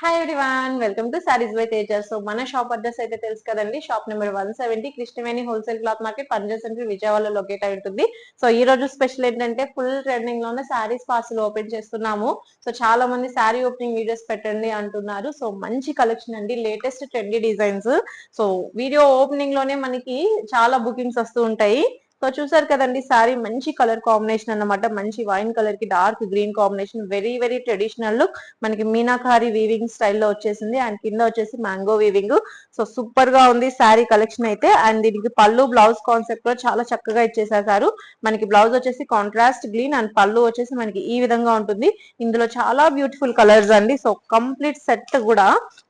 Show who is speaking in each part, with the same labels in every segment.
Speaker 1: Hi everyone welcome to saris by Teja so మన shop address అయితే తెలుసు కదండి. Shop number one seventy Krishnaveni wholesale cloth market Punjab centre విజయవాడలో locate అయి ఉంటుంది. సో ఈ రోజు స్పెషల్ ఏంటంటే ఫుల్ ట్రెండింగ్లోనే శారీస్ పార్సల్ ఓపెన్ చేస్తున్నాము. సో చాలా మంది శారీ ఓపెనింగ్ వీడియోస్ పెట్టండి అంటున్నారు. సో మంచి కలెక్షన్ అండి. Latest trendy designs so video ఓపెనింగ్లోనే మనకి చాలా బుకింగ్స్ వస్తూ ఉంటాయి. సో చూసారు కదండి సారీ మంచి కలర్ కాంబినేషన్ అన్నమాట. మంచి వైన్ కలర్కి dark green combination. Very very traditional look. మనకి మీనాకారి వీవింగ్ స్టైల్లో వచ్చేసింది. అండ్ కింద వచ్చేసి మ్యాంగో వీవింగ్ సో సూపర్గా ఉంది శారీ కలెక్షన్ అయితే. అండ్ దీనికి పళ్ళు బ్లౌజ్ కాన్సెప్ట్లో చాలా చక్కగా ఇచ్చేసేసారు. మనకి బ్లౌజ్ వచ్చేసి కాంట్రాస్ట్ గ్రీన్ అండ్ పళ్ళు వచ్చేసి మనకి ఈ విధంగా ఉంటుంది. ఇందులో చాలా బ్యూటిఫుల్ కలర్స్ అండి. సో కంప్లీట్ సెట్ కూడా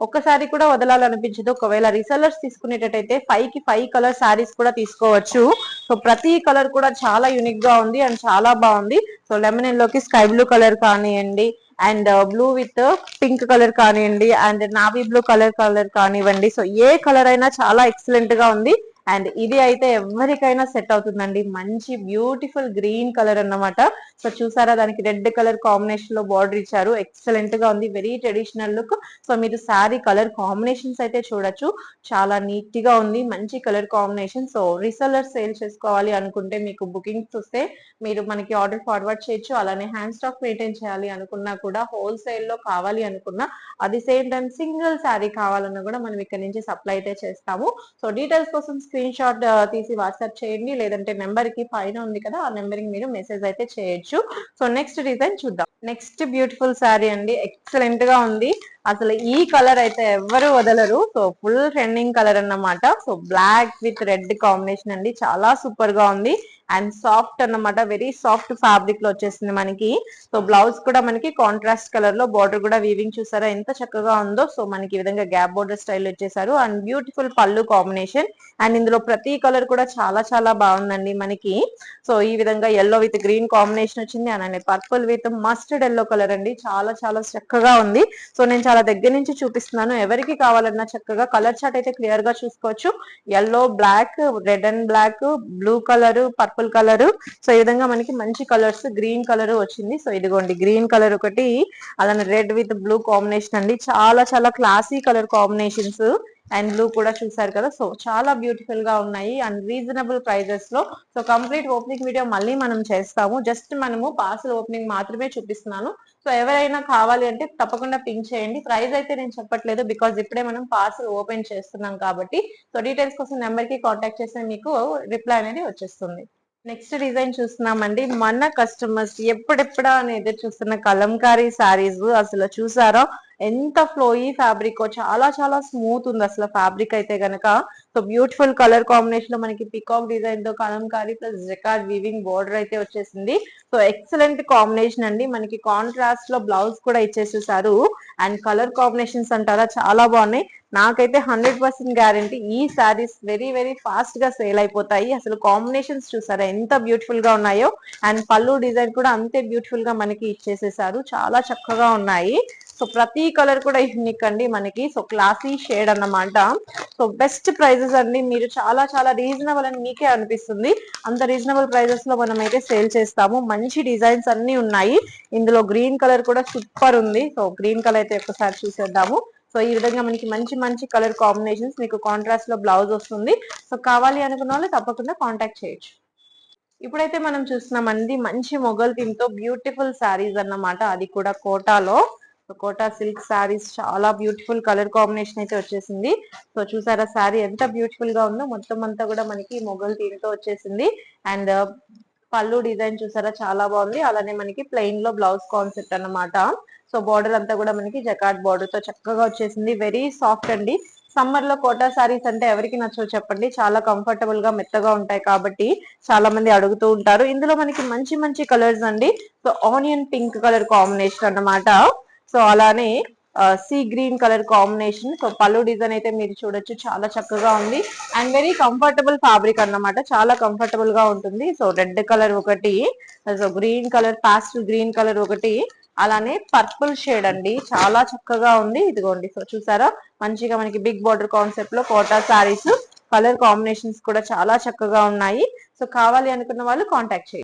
Speaker 1: ఒక్కసారి కూడా వదలాలనిపించదు. ఒకవేళ రీసెలర్స్ తీసుకునేటట్టయితే ఫైవ్కి ఫైవ్ కలర్ శారీస్ కూడా తీసుకోవచ్చు. సో ప్రతి కలర్ కూడా చాలా యూనిక్గా ఉంది అండ్ చాలా బాగుంది. సో లెమన్లోకి స్కై బ్లూ కలర్ కానివ్వండి and blue with pink colour కానివ్వండి and navy blue colour colour కానివ్వండి. సో ఏ కలర్ అయినా చాలా ఎక్సలెంట్గా ఉంది. అండ్ ఇది అయితే ఎవరికైనా సెట్ అవుతుందండి. మంచి బ్యూటిఫుల్ గ్రీన్ కలర్ అన్నమాట. సో చూసారా దానికి రెడ్ కలర్ కాంబినేషన్లో బార్డర్ ఇచ్చారు. ఎక్సలెంట్గా ఉంది. వెరీ ట్రెడిషనల్ లుక్ సో మీరు శారీ కలర్ కాంబినేషన్స్ అయితే చూడొచ్చు. చాలా నీట్గా ఉంది. మంచి colour combination. So reseller sale చేసుకోవాలి అనుకుంటే మీకు బుకింగ్స్ వస్తే మీరు మనకి ఆర్డర్ ఫార్వర్డ్ చేయొచ్చు. అలానే హ్యాండ్ స్టాక్ మెయింటైన్ చేయాలి అనుకున్నా కూడా హోల్సేల్లో కావాలి అనుకున్నా అది సేమ్ టైం సింగిల్ శారీ కావాలన్నా కూడా మనం ఇక్కడ నుంచి సప్లై అయితే చేస్తాము. సో డీటెయిల్స్ కోసం స్క్రీన్ షాట్ uh, తీసి వాట్సాప్ చేయండి. లేదంటే నెంబర్కి పైన ఉంది కదా ఆ నెంబర్కి మీరు మెసేజ్ అయితే చేయొచ్చు. సో నెక్స్ట్ డిజైన్ చూద్దాం. నెక్స్ట్ బ్యూటిఫుల్ శారీ అండి. ఎక్సలెంట్గా ఉంది. అసలు ఈ కలర్ అయితే ఎవరు వదలరు. సో ఫుల్ ట్రెండింగ్ కలర్ అన్నమాట. So black with red combination అండి. చాలా సూపర్గా ఉంది. అండ్ సాఫ్ట్ అన్నమాట వెరీ సాఫ్ట్ ఫ్యాబ్రిక్లో వచ్చేసింది మనకి. సో బ్లౌజ్ కూడా మనకి కాంట్రాస్ట్ కలర్లో బార్డర్ కూడా వీవింగ్ చూసారా? ఎంత చక్కగా ఉందో. సో మనకి ఈ విధంగా గ్యాప్ బార్డర్ స్టైల్ వచ్చేసారు. And beautiful pallu combination and ఇందులో ప్రతి కలర్ కూడా చాలా చాలా బాగుందండి మనకి. సో ఈ విధంగా ఎల్లో విత్ గ్రీన్ కాంబినేషన్ వచ్చింది. అని purple with mustard yellow colour అండి. చాలా చాలా చక్కగా ఉంది. సో నేను చాలా దగ్గర నుంచి చూపిస్తున్నాను. ఎవరికి కావాలన్నా చక్కగా కలర్ చార్ట్ అయితే క్లియర్గా చూసుకోవచ్చు. Yellow black red and black blue colour purple colour. So ఈ విధంగా మనకి మంచి కలర్స్ గ్రీన్ కలర్ వచ్చింది. సో ఇదిగోండి గ్రీన్ కలర్ ఒకటి అలానే రెడ్ విత్ బ్లూ కాంబినేషన్ అండి. చాలా చాలా classy colour combinations and blue కూడా చూసారు కదా. సో చాలా బ్యూటిఫుల్గా ఉన్నాయి. అండ్ రీజనబుల్ ప్రైజెస్లో. సో కంప్లీట్ ఓపెనింగ్ వీడియో మళ్ళీ మనం చేస్తాము. జస్ట్ మనము పార్సల్ ఓపెనింగ్ మాత్రమే చూపిస్తున్నాను. సో ఎవరైనా కావాలి అంటే తప్పకుండా పింక్ చేయండి. ప్రైస్ అయితే నేను చెప్పట్లేదు బికాజ్ ఇప్పుడే మనం పార్సల్ ఓపెన్ చేస్తున్నాం కాబట్టి. సో డీటెయిల్స్ కోసం నెంబర్కి కాంటాక్ట్ చేస్తే మీకు రిప్లై అనేది వచ్చేస్తుంది. నెక్స్ట్ డిజైన్ చూస్తున్నామండి. మన కస్టమర్స్ ఎప్పుడెప్పుడా అని ఎదురు చూస్తున్న కలంకారీ శారీస్ అసలు చూసారో? ఎంత ఫ్లోయీ ఫ్యాబ్రిక్ చాలా చాలా స్మూత్ ఉంది అసలు ఫ్యాబ్రిక్ అయితే గనక. సో బ్యూటిఫుల్ కలర్ కాంబినేషన్లో మనకి పికాక్ డిజైన్తో kalamkari plus jacquard weaving border అయితే వచ్చేసింది. సో ఎక్సలెంట్ కాంబినేషన్ అండి. మనకి కాంట్రాస్ట్లో బ్లౌజ్ కూడా ఇచ్చేసేసారు. అండ్ కలర్ కాంబినేషన్స్ అంటారా? చాలా బాగున్నాయి. నాకైతే హండ్రెడ్ పర్సెంట్ గ్యారంటీ. ఈ శారీస్ వెరీ వెరీ ఫాస్ట్గా సేల్ అయిపోతాయి. అసలు కాంబినేషన్స్ చూసారా? ఎంత బ్యూటిఫుల్గా ఉన్నాయో. అండ్ పళ్ళు డిజైన్ కూడా అంతే బ్యూటిఫుల్గా మనకి ఇచ్చేసేసారు. చాలా చక్కగా ఉన్నాయి. సో ప్రతి కలర్ కూడా యూనిక్ అండి మనకి. సో క్లాసీ షేడ్ అన్నమాట. సో బెస్ట్ ప్రైజెస్ అండి. మీరు చాలా చాలా రీజనబుల్ అని మీకే అనిపిస్తుంది. అంత రీజనబుల్ ప్రైజెస్లో మనం అయితే సేల్ చేస్తాము. మంచి డిజైన్స్ అన్ని ఉన్నాయి. ఇందులో గ్రీన్ కలర్ కూడా సూపర్ ఉంది. సో గ్రీన్ కలర్ అయితే ఒకసారి చూసేద్దాము. సో ఈ విధంగా మనకి మంచి మంచి కలర్ కాంబినేషన్స్ మీకు కాంట్రాస్ట్లో బ్లౌజ్ వస్తుంది. సో కావాలి అనుకున్న వాళ్ళు తప్పకుండా కాంటాక్ట్ చేయొచ్చు. ఇప్పుడైతే మనం చూస్తున్నామండి మంచి మొగల్ థీమ్తో బ్యూటిఫుల్ శారీస్ అన్నమాట. అది కూడా కోటాలో. సో కోటా సిల్క్ శారీస్ చాలా బ్యూటిఫుల్ కలర్ కాంబినేషన్ అయితే వచ్చేసింది. సో చూసారా శారీ ఎంత బ్యూటిఫుల్గా ఉందో. మొత్తం అంతా కూడా మనకి మొగల్ థీమ్తో వచ్చేసింది. అండ్ uh, పళ్ళు డిజైన్ చూసారా చాలా బాగుంది. అలానే మనకి ప్లెయిన్లో బ్లౌజ్ కాన్సెప్ట్ అన్నమాట. సో బార్డర్ అంతా కూడా మనకి జకాట్ బార్డర్తో చక్కగా వచ్చేసింది. వెరీ సాఫ్ట్ అండి. సమ్మర్లో కోటా సారీస్ అంటే ఎవరికి నచ్చో చెప్పండి. చాలా కంఫర్టబుల్గా మెత్తగా ఉంటాయి కాబట్టి చాలా మంది అడుగుతూ ఉంటారు. ఇందులో మనకి మంచి మంచి కలర్స్ అండి. So onion pink colour combination అన్నమాట. సో అలానే sea green colour combination so పళ్ళు డిజైన్ అయితే మీరు చూడొచ్చు. చాలా చక్కగా ఉంది. అండ్ వెరీ కంఫర్టబుల్ ఫ్యాబ్రిక్ అన్నమాట. చాలా కంఫర్టబుల్గా ఉంటుంది. సో రెడ్ కలర్ ఒకటి. So green colour past green colour ఒకటి. అలానే పర్పుల్ షేడ్ అండి. చాలా చక్కగా ఉంది. ఇదిగోండి సో చూసారా? మంచిగా మనకి బిగ్ బార్డర్ కాన్సెప్ట్లో కోటా సారీస్ కలర్ కాంబినేషన్స్ కూడా చాలా చక్కగా ఉన్నాయి. సో కావాలి అనుకున్న వాళ్ళు కాంటాక్ట్ చేయండి.